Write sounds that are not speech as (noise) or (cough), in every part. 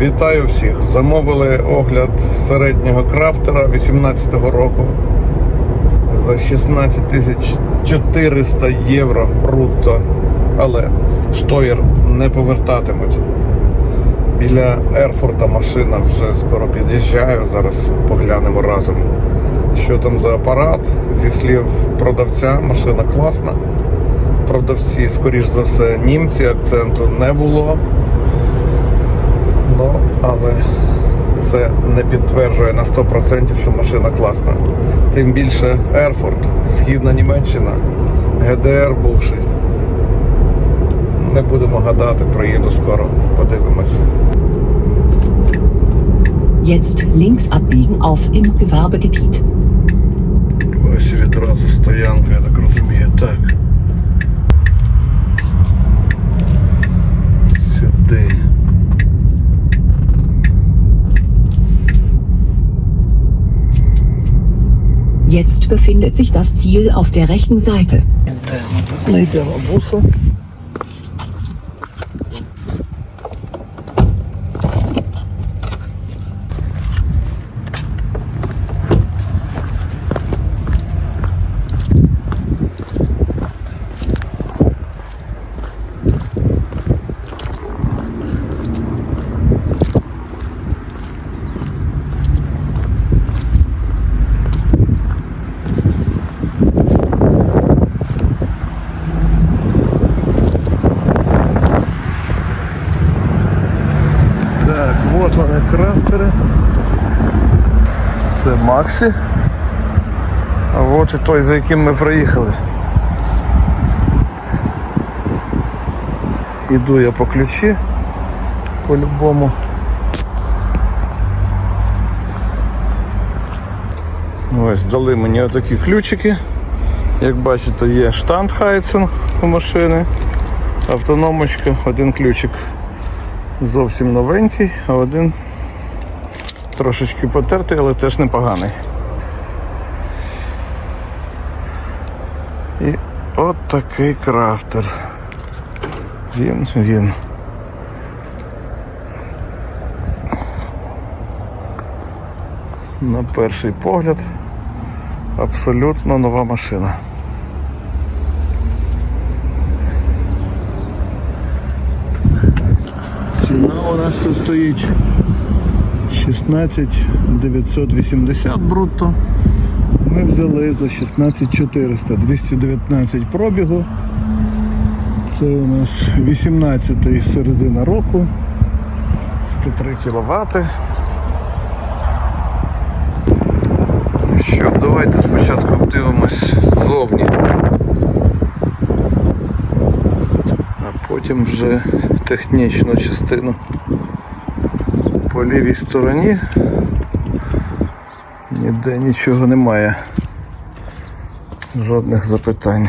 Вітаю всіх! Замовили огляд середнього крафтера 18-го року за 16 400 євро брутто. Але штоєр не повертатимуть. Біля Ерфорта машина вже скоро під'їжджаю. Зараз поглянемо разом, що там за апарат. Зі слів продавця, машина класна. Продавці, скоріш за все, німці, акценту не було. Ну, але це не підтверджує на 100%, що машина класна. Тим більше Ерфорт, Східна Німеччина, ГДР бувший. Не будемо гадати, приїду скоро, подивимось. Jetzt links abbiegen auf im Gewerbegebiet. Ось відразу стоянка, я так розумію. Так. Сюди. Jetzt befindet sich das Ziel auf der rechten Seite. Це Максі. А от і той, за яким ми приїхали. Іду я по ключі по-любому. Ось дали мені отакі ключики. Як бачите, є штанд Хайцен у машини, автономочка, один ключик зовсім новенький, а один трошечки потертий, але теж непоганий. І от такий крафтер. Він, він. На перший погляд абсолютно нова машина. Ціна у нас тут стоїть 16 980 брутто. Ми взяли за 16 400, 219 пробігу. Це у нас 18 середина року, 103 кВт. Що, давайте спочатку обдивимось ззовні. а потім вже технічну частину по лівій стороні. Ніде нічого немає. Жодних запитань.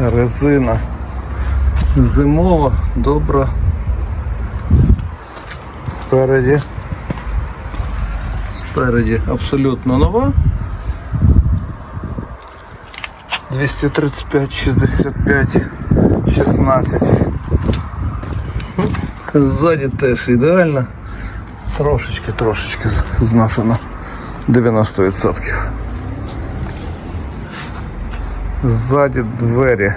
Резина зимова, добра. Спереді. Спереді абсолютно нова. 235, 65, 16. Ззаді теж ідеально. Трошечки, трошечки з- зношено. 90%. Ззаді двері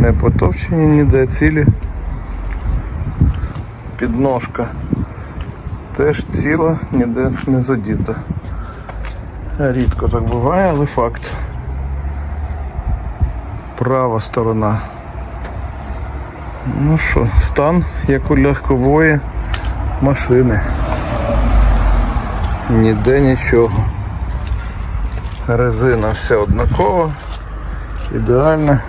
не потовчені ніде цілі. Підножка теж ціла, ніде не задіта. Рідко так буває, але факт. Права сторона. Ну що, стан як у легкової машини. Ніде нічого. Резина вся однакова, ідеальна.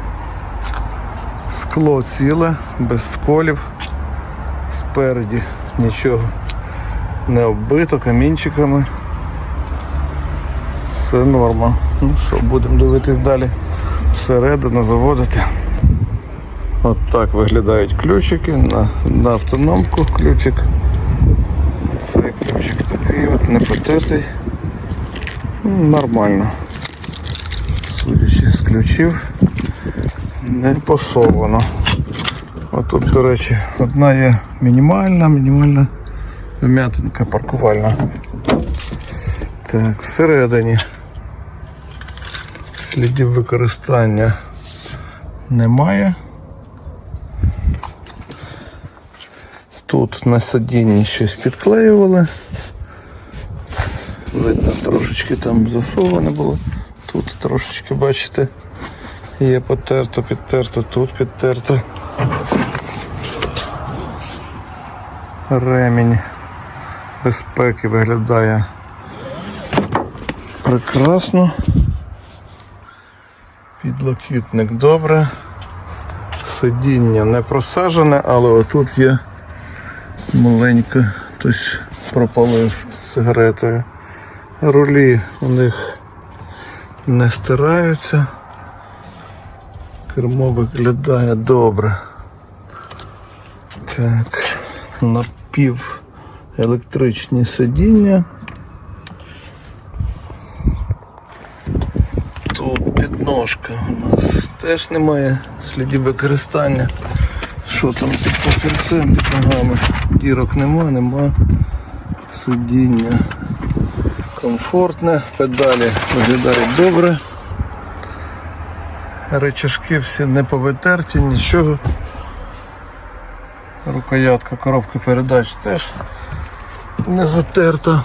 Скло ціле, без сколів. Спереді нічого не оббито камінчиками. Все норма. Ну що, будемо дивитись далі. Всередину заводити. От так виглядають ключики на, на автономку ключик. Цей ключик такий от не потертий. Ну, Нормально. Судячи з ключів, не посовано. Отут, до речі, одна є мінімальна, мінімальна вм'ятинка паркувальна. Так, всередині слідів використання немає. Тут на сидінні щось підклеювали. Видно, трошечки там засоване було. Тут трошечки, бачите, є потерто, підтерто, тут підтерто. Ремінь безпеки виглядає прекрасно. Підлокітник добре. Сидіння не просажене, але отут є маленько хтось пропалив сигаретою. Рулі у них не стираються. Кермо виглядає добре. Так, напів електричні сидіння. Підножка у нас теж немає слідів використання. Що там під папірцем, під ногами? Дірок нема, нема. Сидіння комфортне, педалі виглядають добре. Речашки всі не повитерті, нічого. Рукоятка коробки передач теж не затерта.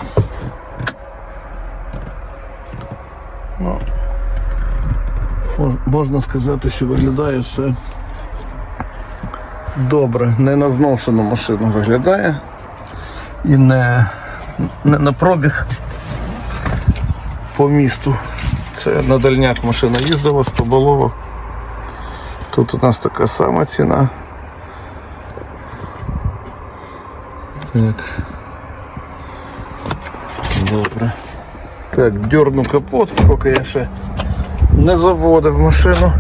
Ну, мож- можна сказати, що виглядає все добре. Не на зношену машину виглядає і не, не на пробіг по місту. Це на дальняк машина їздила, стоболова. Тут у нас така сама ціна. Так. Добре. Так, дерну капот, поки я ще не заводив машину.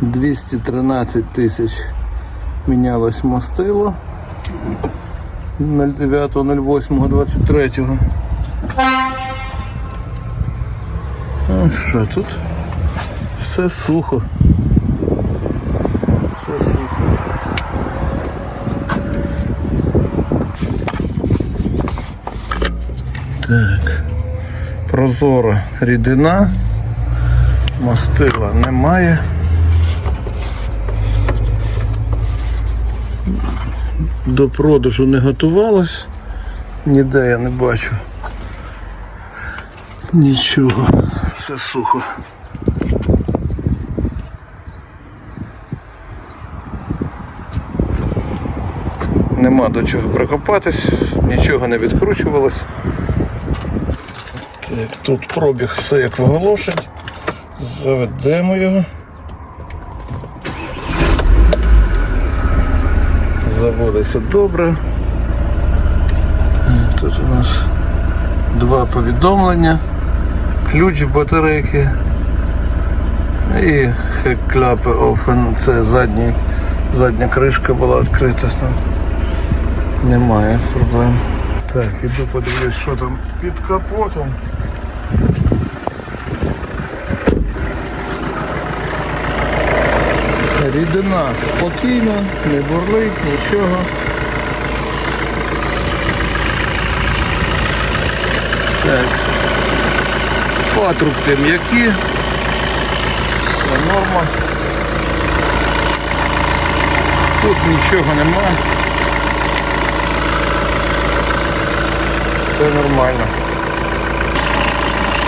Двісті тринадцять тисяч мінялось мастило 09.08.23. А що тут? Все сухо. Все сухо. Так. Прозора рідина. Мастила немає. До продажу не готувалось. Ніде я не бачу. Нічого, все сухо. Нема до чого прикопатись, нічого не відкручувалось. Так, тут пробіг все як в оголошень. Заведемо його. Заводиться добре. Тут у нас два повідомлення, ключ в батарейки і хек-кляпи open. Це задній, задня кришка була відкрита. Там немає проблем. Так, іду подивлюсь, що там під капотом. Рідина спокійно, не бурлить, нічого. Так. Патрубки м'які. Все норма. Тут нічого нема. Все нормально.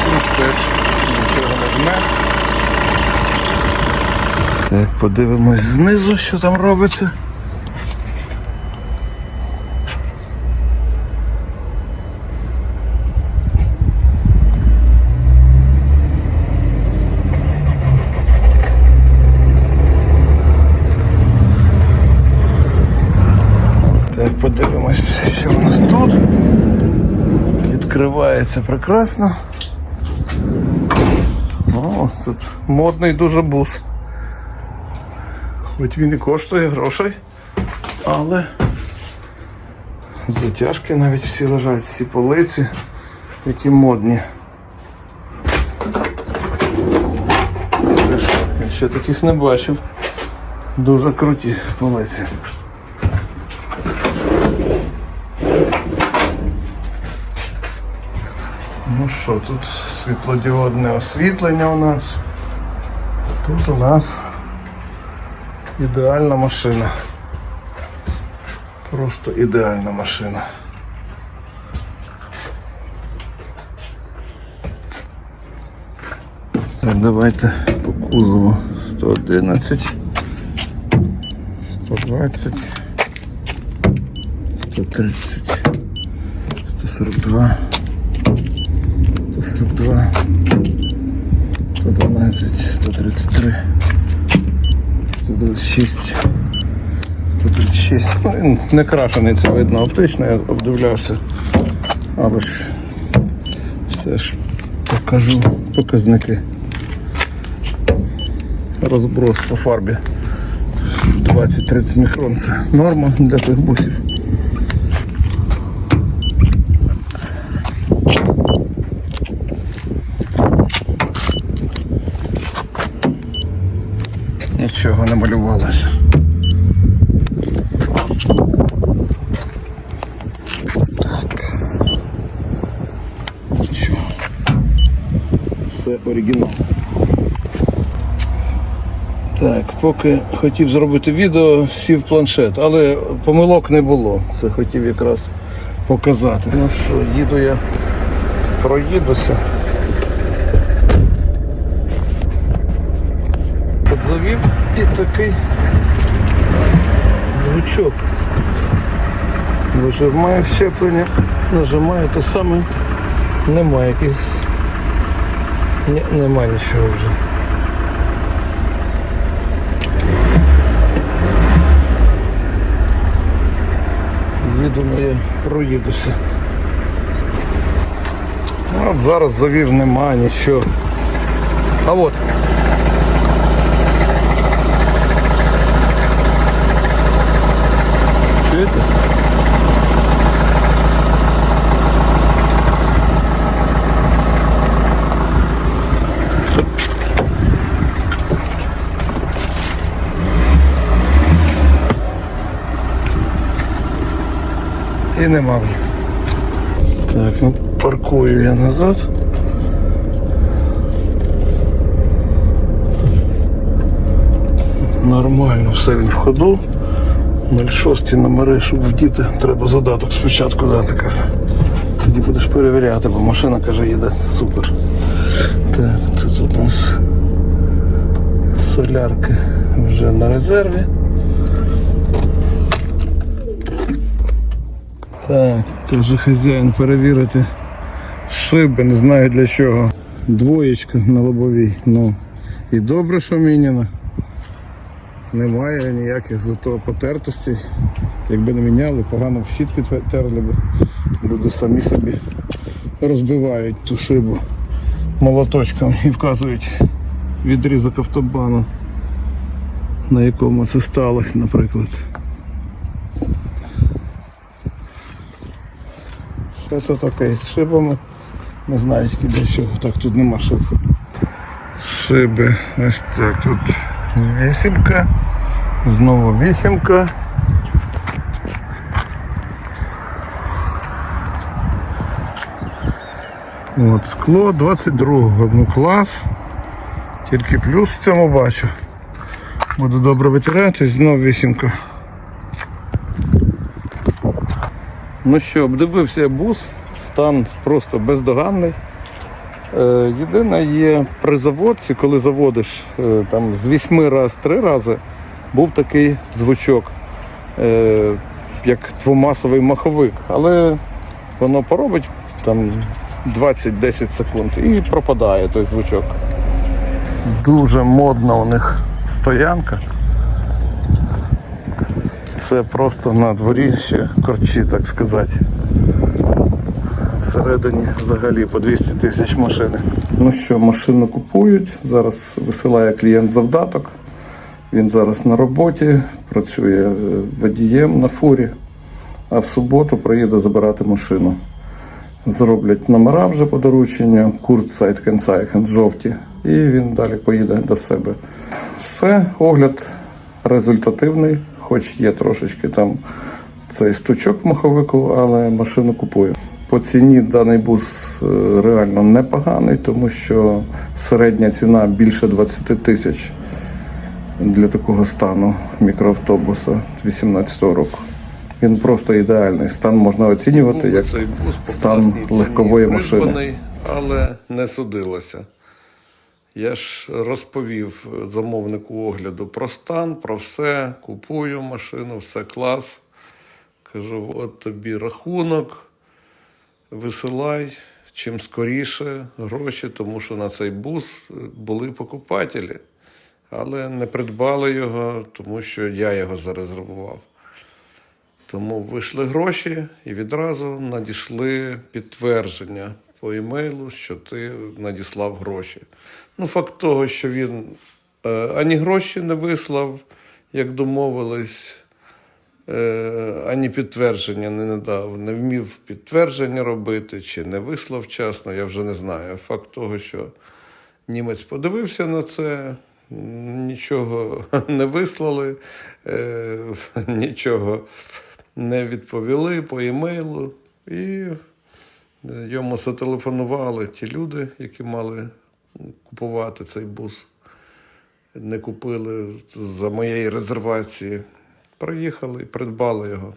Тут теж нічого не жме. Так, подивимось знизу, що там робиться. Так, подивимось, що у нас тут. Відкривається прекрасно. О, тут модний дуже бус. Хоч він і коштує грошей, але затяжки навіть всі лежать, всі полиці, які модні. Я ще таких не бачив. Дуже круті полиці. Ну що, тут світлодіодне освітлення у нас. Тут у нас ідеальна машина. Просто ідеальна машина. Так, давайте по кузову. 111, 120, 130, 142. 142, 112, 133, 126, 136. Ну, не крашений, це видно оптично, я обдивлявся. Але ж все ж покажу показники. Розброс по фарбі 20-30 мікрон. Це норма для цих бусів. Нічого не малювалося. Так. Нічого. Все оригінал. Так, поки хотів зробити відео, сів планшет, але помилок не було. Це хотів якраз показати. Ну що, їду я, проїдуся. Завів і такий звучок. Вижимаю щеплення, нажимаю те саме, немає якийсь. Ні, нема нічого вже. Їду ну, я проїдуся. От зараз завів нема нічого. А от. І нема вже. Так, ну паркую я назад. Нормально, все в ходу. 06 номери, щоб вдіти, треба задаток спочатку дати. Тоді будеш перевіряти, бо машина каже, їде супер. Так, тут у нас солярки вже на резерві. Так, каже хазяїн перевірити шиби, не знаю для чого. Двоєчка на лобовій. Ну і добре, що міняна. Немає ніяких зато потертостей. Якби не міняли, погано в щітки терли б. Люди самі собі розбивають ту шибу молоточком і вказують відрізок автобану, на якому це сталося, наприклад. Все тут окей з шибами. Не знаю тільки для чого. Так, тут нема шиб. Шиби. Ось так. Тут вісімка. Знову вісімка. От, скло 22-го. Ну клас. Тільки плюс в цьому бачу. Буду добре витирати, знов вісімка. Ну що, обдивився бус, стан просто бездоганний. Е, єдине є при заводці, коли заводиш е, там, з вісьми раз три рази, був такий звучок, е, як двомасовий маховик. Але воно поробить там 20-10 секунд і пропадає той звучок. Дуже модна у них стоянка. Це просто на дворі ще корчі, так сказати. Всередині взагалі по 200 тисяч машини. Ну що, машину купують. Зараз висилає клієнт завдаток. Він зараз на роботі, працює е, водієм на фурі, а в суботу приїде забирати машину. Зроблять номера вже по дорученню, Куртсайд Кенцайхен жовті, і він далі поїде до себе. Все, огляд результативний, хоч є трошечки там цей стучок в маховику, але машину купую. По ціні даний бус е, реально непоганий, тому що середня ціна більше 20 тисяч для такого стану мікроавтобуса 18-го року. Він просто ідеальний. Стан можна оцінювати як цей бус по стан легкової машини. але не судилося. Я ж розповів замовнику огляду про стан, про все. Купую машину, все клас. Кажу, от тобі рахунок, висилай чим скоріше гроші, тому що на цей бус були покупателі, але не придбали його, тому що я його зарезервував. Тому вийшли гроші і відразу надійшли підтвердження по емейлу, що ти надіслав гроші. Ну, факт того, що він е, ані гроші не вислав, як домовились, е, ані підтвердження не надав, не вмів підтвердження робити чи не вислав вчасно, я вже не знаю. Факт того, що німець подивився на це, нічого (laughs) не вислали, е, (laughs) нічого не відповіли по емейлу, і йому зателефонували ті люди, які мали купувати цей бус. Не купили за моєї резервації. Приїхали і придбали його.